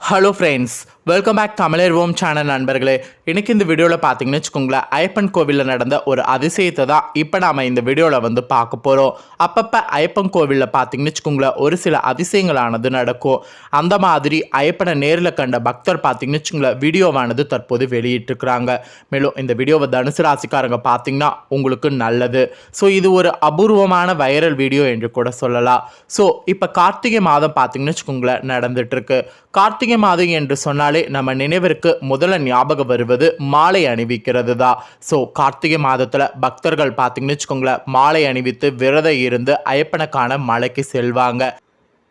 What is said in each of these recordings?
Hello friends welcome back Om channel நண்பர்களே. இன்றைக்கி இந்த வீடியோவில் பார்த்தீங்கன்னு வச்சுக்கோங்களேன் ஐயப்பன் கோவிலில் நடந்த ஒரு அதிசயத்தை தான் இப்போ நாம் இந்த வீடியோவில் வந்து பார்க்க போகிறோம் அப்பப்போ ஐயப்பன் கோவிலில் பார்த்தீங்கன்னு வச்சுக்கோங்களேன் ஒரு சில அதிசயங்களானது நடக்கும். அந்த மாதிரி ஐயப்பனை நேரில் கண்ட பக்தர் பார்த்தீங்கன்னு வச்சுக்கோங்களேன் வீடியோவானது தற்போது வெளியிட்டிருக்கிறாங்க. மேலும் இந்த வீடியோவை தனுசு ராசிக்காரங்க பார்த்தீங்கன்னா உங்களுக்கு நல்லது. ஸோ இது ஒரு அபூர்வமான வைரல் வீடியோ என்று கூட சொல்லலாம். ஸோ இப்போ கார்த்திகை மாதம் பார்த்தீங்கன்னு வச்சுக்கோங்களேன் நடந்துட்டு கார்த்திகை மாதம் என்று சொன்னாலே நம்ம நினைவிற்கு முதல்ல ஞாபகம் வருவது மாலை அணிவிக்கிறது தான் ஸோ கார்த்திகை மாதத்தில் பக்தர்கள் பார்த்தீங்கன்னு வச்சுக்கோங்களேன் மாலை அணிவித்து விரதம் இருந்து ஐயப்பனுக்கான மலைக்கு செல்வாங்க.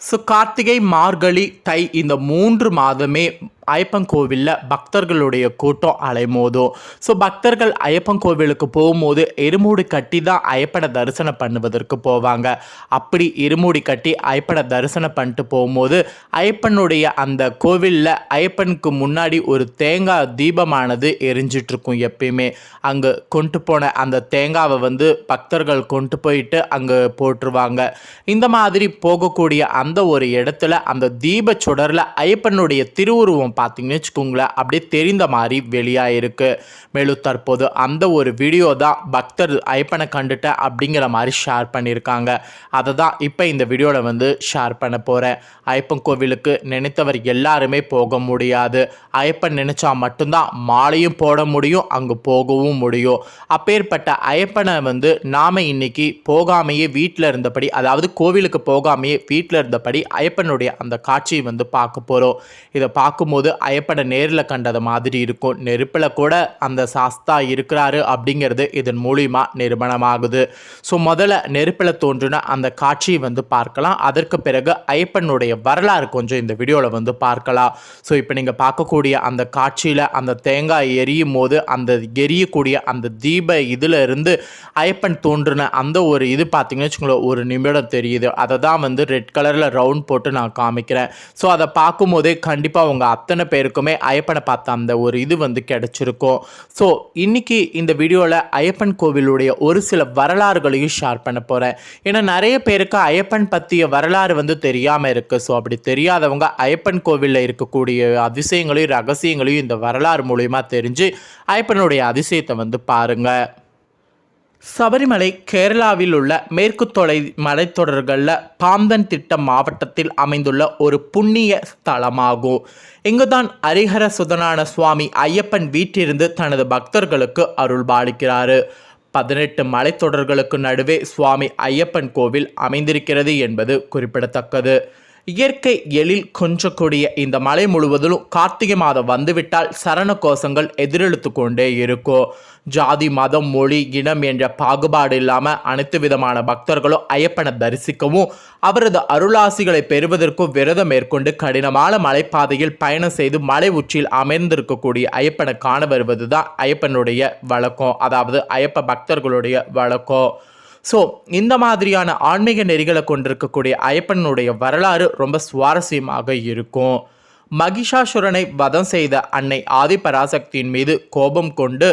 ஸோ கார்த்திகை மார்கழி தை இந்த மூன்று மாதமே ஐயப்பன் கோவிலில் பக்தர்களுடைய கூட்டம் அலைமோதும். ஸோ பக்தர்கள் ஐயப்பன் கோவிலுக்கு போகும்போது எருமூடி கட்டி தான் ஐயப்பனை தரிசனம் பண்ணுவதற்கு போவாங்க. அப்படி இருமூடி கட்டி ஐயப்பனை தரிசனம் பண்ணிட்டு போகும்போது ஐயப்பனுடைய அந்த கோவிலில் ஐயப்பனுக்கு முன்னாடி ஒரு தேங்காய் தீபமானது எரிஞ்சிட்ருக்கும் எப்பயுமே. அங்கே கொண்டு போன அந்த தேங்காவை வந்து பக்தர்கள் கொண்டு போயிட்டு அங்கே போட்டுருவாங்க. இந்த மாதிரி போகக்கூடிய அந்த ஒரு இடத்துல அந்த தீப சுடரில் ஐயப்பனுடைய திருவுருவம் பார்த்தீங்கன்னு வச்சுக்கோங்களேன் அப்படியே தெரிந்த மாதிரி வெளியாக இருக்குது மேலும் தற்போது அந்த ஒரு வீடியோ தான் பக்தர் ஐப்பனை கண்டுட்டேன் அப்படிங்கிற மாதிரி ஷேர் பண்ணியிருக்காங்க. அதை தான் இப்போ இந்த வீடியோவில் வந்து ஷேர் பண்ண போகிறேன் ஐப்பன் கோவிலுக்கு நினைத்தவர் எல்லாருமே போக முடியாது. ஐயப்பன் நினச்சா மட்டும்தான் மாலையும் போட முடியும் அங்கே போகவும் முடியும். அப்பேற்பட்ட ஐயப்பனை வந்து நாம் இன்னைக்கு போகாமையே வீட்டில் இருந்தபடி அதாவது கோவிலுக்கு போகாமையே வீட்டில் இருந்தபடி ஐயப்பனுடைய அந்த காட்சியை வந்து பார்க்க போகிறோம் இதை பார்க்கும்போது ஐயப்பனை நேரில் கண்டது மாதிரி இருக்கும். நெருப்பில் கூட அந்த சாஸ்தா இருக்கிறாரு அப்படிங்கிறது இதன் மூலியமாக நிரூபணமாகுது ஸோ முதல்ல நெருப்பில் தோன்றின அந்த காட்சியை வந்து பார்க்கலாம். அதற்கு பிறகு ஐயப்பனுடைய வரலாறு கொஞ்சம் இந்த வீடியோவில் வந்து பார்க்கலாம். ஸோ இப்போ நீங்கள் பார்க்கக்கூடிய அந்த காட்சியில் அந்த தேங்காய் எரியும் போது அந்த எரியக்கூடிய அந்த தீப இதில் இருந்து ஐயப்பன் தோன்றின அந்த ஒரு இது பார்த்தீங்கன்னு வச்சுக்கோங்களேன் ஒரு நிமிடம் தெரியுது. அதை தான் வந்து ரெட் கலரில் ரவுண்ட் போட்டு நான் காமிக்கிறேன். ஸோ அதை பார்க்கும்போதே கண்டிப்பாக உங்கள் அத்தனை பேருக்குமே ஐயப்பனை பார்த்த அந்த ஒரு இது வந்து கிடச்சிருக்கும். ஸோ இன்றைக்கி இந்த வீடியோவில் ஐயப்பன் கோவிலுடைய ஒரு சில வரலாறுகளையும் ஷேர் பண்ண போகிறேன் ஏன்னா நிறைய பேருக்கு ஐயப்பன் பற்றிய வரலாறு வந்து தெரியாமல் இருக்குது ஸோ அப்படி தெரியாதவங்க ஐயப்பன் கோவிலில் இருக்கக்கூடிய அதிசயங்களையும் ரகசியங்களையும் இந்த வரலாறு மூலயமா தெரிஞ்சு ஐயப்பனுடைய அதிசயத்தை வந்து பாருங்கள் சபரிமலை கேரளாவில் உள்ள மேற்கு தொலை மலைத்தொடர்களில் பாம்பன் திட்டம் மாவட்டத்தில் அமைந்துள்ள ஒரு புண்ணிய ஸ்தலமாகும். இங்குதான் ஹரிஹர சுதனான சுவாமி ஐயப்பன் வீட்டிலிருந்து தனது பக்தர்களுக்கு அருள் பாலிக்கிறார். பதினெட்டு மலைத்தொடர்களுக்கு நடுவே சுவாமி ஐயப்பன் கோவில் அமைந்திருக்கிறது என்பது குறிப்பிடத்தக்கது. இயற்கை எழில் கொஞ்சக்கூடிய இந்த மலை முழுவதிலும் கார்த்திகை மாதம் வந்துவிட்டால் சரண கோஷங்கள் எதிரெழுத்து கொண்டே இருக்கும். ஜாதி மதம் மொழி இனம் என்ற பாகுபாடு இல்லாமல் அனைத்து விதமான பக்தர்களும் ஐயப்பனை தரிசிக்கவும் அவரது அருளாசிகளை பெறுவதற்கும் விரதம் மேற்கொண்டு கடினமான மலைப்பாதையில் பயணம் செய்து மலை உச்சியில் அமைந்திருக்கக்கூடிய ஐயப்பனை காண வருவது தான் ஐயப்பனுடைய வழக்கம். அதாவது ஐயப்ப பக்தர்களுடைய வழக்கம். ஸோ இந்த மாதிரியான ஆன்மீக நெறிகளை கொண்டிருக்கக்கூடிய ஐயப்பனுடைய வரலாறு ரொம்ப சுவாரஸ்யமாக இருக்கும். மகிஷாசுரனை வதம் செய்த அன்னை ஆதிபராசக்தியின் மீது கோபம் கொண்டு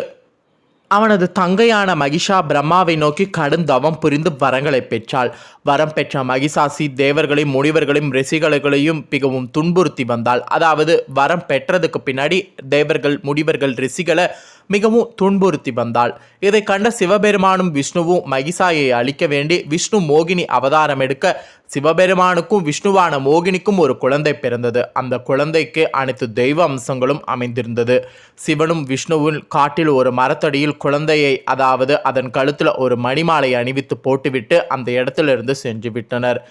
அவனது தங்கையான மகிஷா பிரம்மாவை நோக்கி கடும் தவம் புரிந்து வரங்களை பெற்றாள். வரம் பெற்ற மகிஷாசி தேவர்களையும் முனிவர்களையும் ரிஷிகளையும் மிகவும் துன்புறுத்தி வந்தாள். அதாவது வரம் பெற்றதுக்கு பின்னாடி தேவர்கள் முனிவர்கள் ரிஷிகளை மிகவும் துன்புறுத்தி வந்தாள். இதை கண்ட சிவபெருமானும் விஷ்ணுவும் மகிசாயை அழிக்க வேண்டி விஷ்ணு மோகினி அவதாரம் எடுக்க சிவபெருமானுக்கும் விஷ்ணுவான மோகினிக்கும் ஒரு குழந்தை பிறந்தது. அந்த குழந்தைக்கு அனைத்து தெய்வ அம்சங்களும் அமைந்திருந்தது. சிவனும் விஷ்ணுவும் காட்டில் ஒரு மரத்தடியில் குழந்தையை அதாவது அதன் கழுத்தில் ஒரு மணிமாலை அணிவித்து போட்டுவிட்டு அந்த இடத்திலிருந்து சென்று விட்டனர்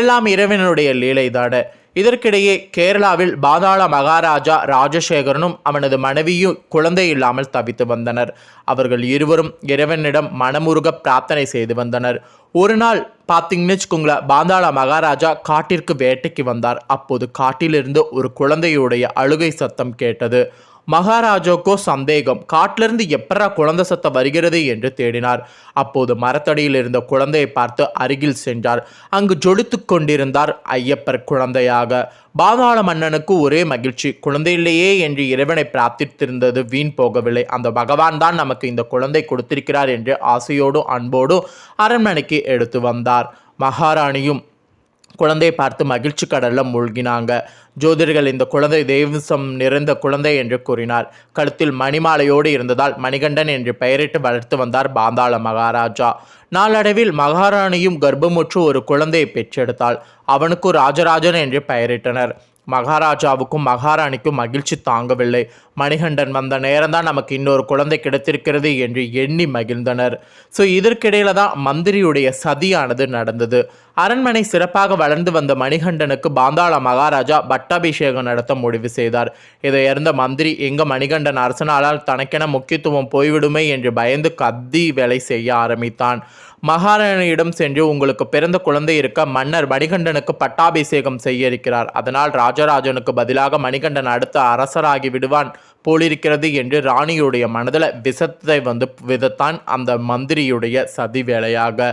எல்லாம் இறைவனுடைய லீலைதான. இதற்கிடையே கேரளாவில் பாதாள மகாராஜா ராஜசேகரனும் அவனது மனைவியும் குழந்தை இல்லாமல் தவித்து வந்தனர். அவர்கள் இருவரும் இறைவனிடம் மனமுருக பிரார்த்தனை செய்து வந்தனர். ஒரு நாள் பார்த்தீங்கன்னு வச்சுக்கோங்களேன் பாந்தாள மகாராஜா காட்டிற்கு வேட்டைக்கு வந்தார். அப்போது காட்டிலிருந்து ஒரு குழந்தையுடைய அழுகை சத்தம் கேட்டது. மகாராஜோக்கோ சந்தேகம் காட்டிலிருந்து எப்பரா குழந்தை சத்தம் வருகிறது என்று தேடினார். அப்போது மரத்தடியில் இருந்த குழந்தையை பார்த்து அருகில் சென்றார். அங்கு ஜொலித்து கொண்டிருந்தார் ஐயப்பர் குழந்தையாக. பாதாள மன்னனுக்கு ஒரே மகிழ்ச்சி குழந்தையிலேயே என்று இறைவனை பிரார்த்தித்திருந்தது வீண் போகவில்லை. அந்த பகவான் தான் நமக்கு இந்த குழந்தை கொடுத்திருக்கிறார் என்று ஆசையோடும் அன்போடும் அரண்மனைக்கு எடுத்து வந்தார். மகாராணியும் குழந்தையை பார்த்து மகிழ்ச்சி கடலில் மூழ்கினாங்க. ஜோதிடர்கள் இந்த குழந்தை தெய்வசம் நிறைந்த குழந்தை என்று கூறினார். கழுத்தில் மணிமாலையோடு இருந்ததால் மணிகண்டன் என்று பெயரிட்டு வளர்த்து வந்தார் பாந்தாள மகாராஜா. நாளடைவில் மகாராணியும் கர்ப்பமுற்று ஒரு குழந்தையை பெற்றெடுத்தாள். அவனுக்கு ராஜராஜன் என்று பெயரிட்டனர். மகாராஜாவுக்கும் மகாராணிக்கும் மகிழ்ச்சி தாங்கவில்லை. மணிகண்டன் வந்த நேரம்தான் நமக்கு இன்னொரு குழந்தை கிடைத்திருக்கிறது என்று எண்ணி மகிழ்ந்தனர். ஸோ இதற்கிடையில தான் மந்திரியுடைய சதியானது நடந்தது. அரண்மனை சிறப்பாக வளர்ந்து வந்த மணிகண்டனுக்கு பாந்தாள மகாராஜா பட்டாபிஷேகம் நடத்த முடிவு செய்தார். இதை அறிந்த மந்திரி எங்க மணிகண்டன் அரசனாலால் தனக்கென முக்கியத்துவம் போய்விடுமே என்று பயந்து கத்தி வேலை செய்ய ஆரம்பித்தான். மகாராணியிடம் சென்று உங்களுக்கு பிறந்த குழந்தை இருக்க மன்னர் மணிகண்டனுக்கு பட்டாபிஷேகம் செய்ய இருக்கிறார். அதனால் ராஜராஜனுக்கு பதிலாக மணிகண்டன் அடுத்த அரசராகி விடுவான் போலிருக்கிறது என்று ராணியுடைய மனதில் விசத்தை வந்து விதத்தான் அந்த மந்திரியுடைய சதி வேலையாக.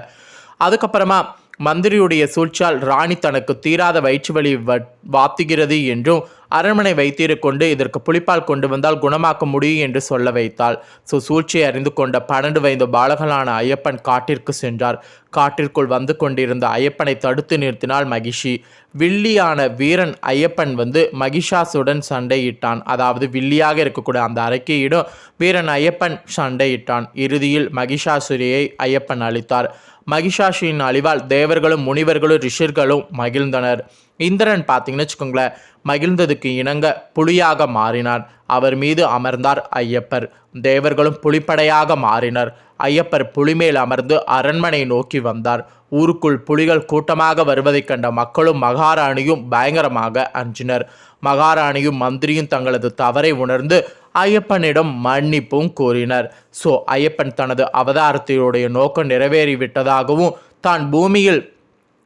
அதுக்கப்புறமா மந்திரியுடைய சூழ்ச்சியால் ராணி தனக்கு தீராத வயிற்று வலி வாத்துகிறது என்றும் அரண்மனை வைத்திருக்கொண்டு இதற்கு புளிப்பால் கொண்டு வந்தால் குணமாக்க முடியும் என்று சொல்ல வைத்தாள். ஸோ சூழ்ச்சியை அறிந்து கொண்ட பன்னெண்டு வயது பாலகனான ஐயப்பன் காட்டிற்கு சென்றார். காட்டிற்குள் வந்து கொண்டிருந்த ஐயப்பனை தடுத்து நிறுத்தினாள் மகிஷி. வில்லியான வீரன் ஐயப்பன் வந்து மகிஷாசுடன் சண்டையிட்டான். அதாவது வில்லியாக இருக்கக்கூடிய அந்த அறிக்கையிடம் வீரன் ஐயப்பன் சண்டையிட்டான். இறுதியில் மகிஷாசுரியை ஐயப்பன் அளித்தார் மகிஷாஷியின் அழிவால் தேவர்களும் முனிவர்களும் ரிஷிர்களும் மகிழ்ந்தனர். இந்திரன் பார்த்தீங்கன்னு வச்சுக்கோங்களேன் மகிழ்ந்ததுக்கு இணங்க புலியாக மாறினார். அவர் மீது அமர்ந்தார் ஐயப்பர். தேவர்களும் புலிப்படையாக மாறினர். ஐயப்பர் புலிமேல் அமர்ந்து அரண்மனை நோக்கி வந்தார். ஊருக்குள் புலிகள் கூட்டமாக வருவதைக் கண்ட மக்களும் மகாராணியும் பயங்கரமாக அஞ்சினர். மகாராணியும் மந்திரியும் தங்களது தவறை உணர்ந்து ஐயப்பனிடம் மன்னிப்பும் கூறினர். ஸோ ஐயப்பன் தனது அவதாரத்தினுடைய நோக்கம் நிறைவேறிவிட்டதாகவும் தான் பூமியில்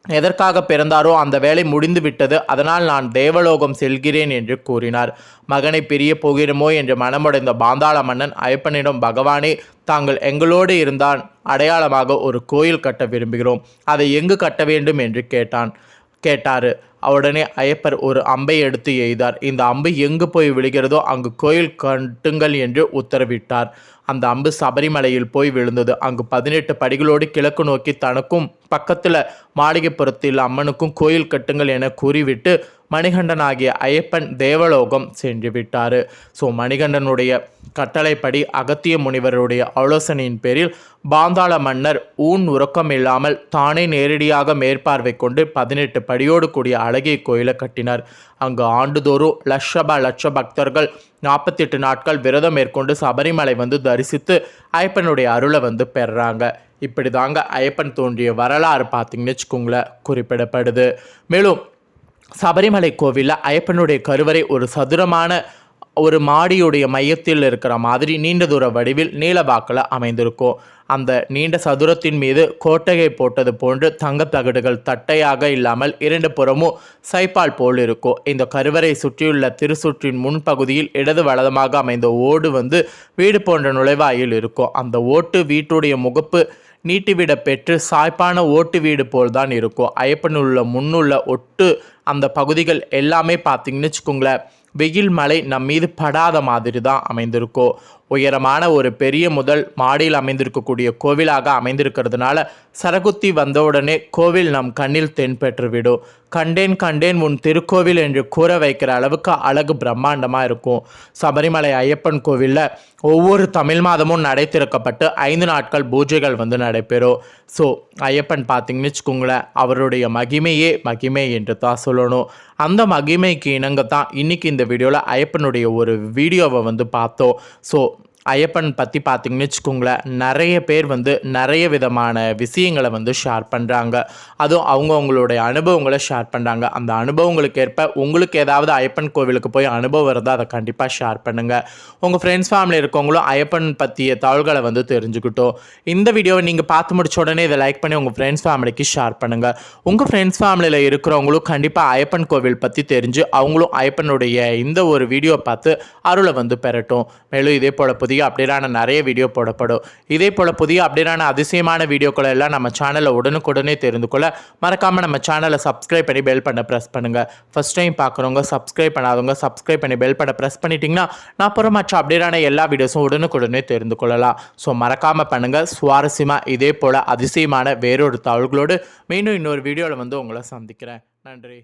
எதற்காக பிறந்தாரோ அந்த வேலை முடிந்து விட்டது அதனால் நான் தேவலோகம் செல்கிறேன் என்று கூறினார். மகனை பிரிய போகிறோமோ என்று மனமுடைந்த பாந்தாள மன்னன் ஐயப்பனிடம் பகவானே தாங்கள் எங்களோடு இருந்தான் அடையாளமாக ஒரு கோயில் கட்ட விரும்புகிறோம். அதை எங்கு கட்ட வேண்டும்? என்று கேட்டான். கேட்டார். உடனே ஐயப்பர் ஒரு அம்பை எடுத்து எய்தார். இந்த அம்பு எங்கு போய் விழுகிறதோ அங்கு கோயில் கட்டுங்கள் என்று உத்தரவிட்டார். அந்த அம்பு சபரிமலையில் போய் விழுந்தது. அங்கு பதினெட்டு படிகளோடு கிழக்கு நோக்கி தனக்கும் பக்கத்தில் மாளிகைப்புறத்தில் அம்மனுக்கும் கோயில் கட்டுங்கள் என கூறிவிட்டு மணிகண்டன் ஆகிய ஐயப்பன் தேவலோகம் சென்று விட்டார் ஸோ மணிகண்டனுடைய கட்டளைப்படி அகத்திய முனிவருடைய ஆலோசனையின் பேரில் பாந்தாள மன்னர் ஊன் உறக்கம் இல்லாமல் தானே நேரடியாக மேற்பார்வை கொண்டு பதினெட்டு படியோடு கூடிய அழகிய கோயிலை கட்டினார். அங்கு ஆண்டுதோறும் லட்சப லட்ச பக்தர்கள் நாற்பத்தெட்டு நாட்கள் விரதம் மேற்கொண்டு சபரிமலை வந்து தரிசித்து ஐயப்பனுடைய அருளை வந்து பெறுறாங்க இப்படி தாங்க ஐயப்பன் தோன்றிய வரலாறு பார்த்தீங்கன்னு வச்சுக்கோங்களேன் குறிப்பிடப்படுது. மேலும் சபரிமலை கோவிலில் ஐயப்பனுடைய கருவறை ஒரு சதுரமான ஒரு மாடியுடைய மையத்தில் இருக்கிற மாதிரி நீண்ட தூர வடிவில் நீலவாக்கில் அமைந்திருக்கும். அந்த நீண்ட சதுரத்தின் மீது கோட்டையை போட்டது போன்று தங்கத் தகடுகள் தட்டையாக இல்லாமல் இரண்டு புறமும் சைப்பால் போல் இருக்கும். இந்த கருவறை சுற்றியுள்ள திருசுற்றின் முன்பகுதியில் இடது வலதமாக அமைந்த ஓடு வந்து வீடு போன்ற நுழைவாயில் இருக்கும். அந்த ஓட்டு வீட்டுடைய முகப்பு நீட்டிவிட பெற்று சாய்ப்பான ஓட்டு வீடு போல் தான் இருக்கும். ஐயப்பனுள்ள முன்னுள்ள ஒட்டு அந்த பகுதிகள் எல்லாமே பார்த்தீங்கன்னு வச்சுக்கோங்களேன் வெயில் மழை நம் மீது படாத மாதிரி தான் அமைந்திருக்கும். உயரமான ஒரு பெரிய முதல் மாடியில் அமைந்திருக்கக்கூடிய கோவிலாக அமைந்திருக்கிறதுனால சரகுத்தி வந்தவுடனே கோவில் நம் கண்ணில் தென்பெற்றுவிடும் கண்டேன் கண்டேன் உன் திருக்கோவில் என்று கூற வைக்கிற அளவுக்கு அழகு பிரம்மாண்டமாக இருக்கும். சபரிமலை ஐயப்பன் கோவிலில் ஒவ்வொரு தமிழ் மாதமும் நடை திறக்கப்பட்டு ஐந்து நாட்கள் பூஜைகள் வந்து நடைபெறும். ஸோ ஐயப்பன் பார்த்தீங்கன்னு வச்சுக்கோங்களேன் அவருடைய மகிமையே மகிமை என்று தான் சொல்லணும். அந்த மகிமைக்கு இணங்க தான் இன்னைக்கு இந்த வீடியோவில் ஐயப்பனுடைய ஒரு வீடியோவை வந்து பார்த்தோம். ஸோ ஐயப்பன் பற்றி பார்த்திங்கன்னு வச்சுக்கோங்களேன் நிறைய பேர் வந்து நிறைய விதமான விஷயங்களை வந்து ஷேர் பண்ணுறாங்க அதுவும் அவங்க அவங்களுடைய அனுபவங்களை ஷேர் பண்ணுறாங்க அந்த அனுபவங்களுக்கு ஏற்ப உங்களுக்கு ஏதாவது ஐயப்பன் கோவிலுக்கு போய் அனுபவம் இருந்தால் அதை கண்டிப்பாக ஷேர் பண்ணுங்கள் உங்கள் ஃப்ரெண்ட்ஸ் ஃபேமிலி இருக்கவங்களும் ஐயப்பன் பற்றிய தகவல்களை வந்து தெரிஞ்சுக்கிட்டோம். இந்த வீடியோவை நீங்கள் பார்த்து முடிச்ச உடனே இதை லைக் பண்ணி உங்கள் ஃப்ரெண்ட்ஸ் ஃபேமிலிக்கு ஷேர் பண்ணுங்கள் உங்கள் ஃப்ரெண்ட்ஸ் ஃபேமிலியில் இருக்கிறவங்களும் கண்டிப்பாக ஐயப்பன் கோவில் பற்றி தெரிஞ்சு அவங்களும் ஐயப்பனுடைய இந்த ஒரு வீடியோ பார்த்து அருளை வந்து பெறட்டும். மேலும் இதே போல் புதிய அப்டேட்டான நிறைய வீடியோ போடப்படும். இதே போல் புதிய அப்டேட்டான அதிசயமான வீடியோக்களை எல்லாம் நம்ம சேனலில் உடனுக்குடனே தெரிந்து கொள்ள மறக்காமல் நம்ம சேனலை சப்ஸ்கிரைப் பண்ணி பெல் பண்ண ப்ரெஸ் பண்ணுங்கள் ஃபஸ்ட் டைம் பார்க்குறவங்க சப்ஸ்கிரைப் பண்ணாதவங்க சப்ஸ்கிரைப் பண்ணி பெல் பண்ண ப்ரெஸ் பண்ணிட்டீங்கன்னா நான் அப்புறம் மற்ற அப்டேட்டான எல்லா வீடியோஸும் உடனுக்குடனே தெரிந்து கொள்ளலாம். ஸோ மறக்காமல் பண்ணுங்கள் சுவாரஸ்யமாக இதே போல் அதிசயமான வேறொரு தகவல்களோடு மீண்டும் இன்னொரு வீடியோவில் வந்து உங்களை சந்திக்கிறேன். நன்றி.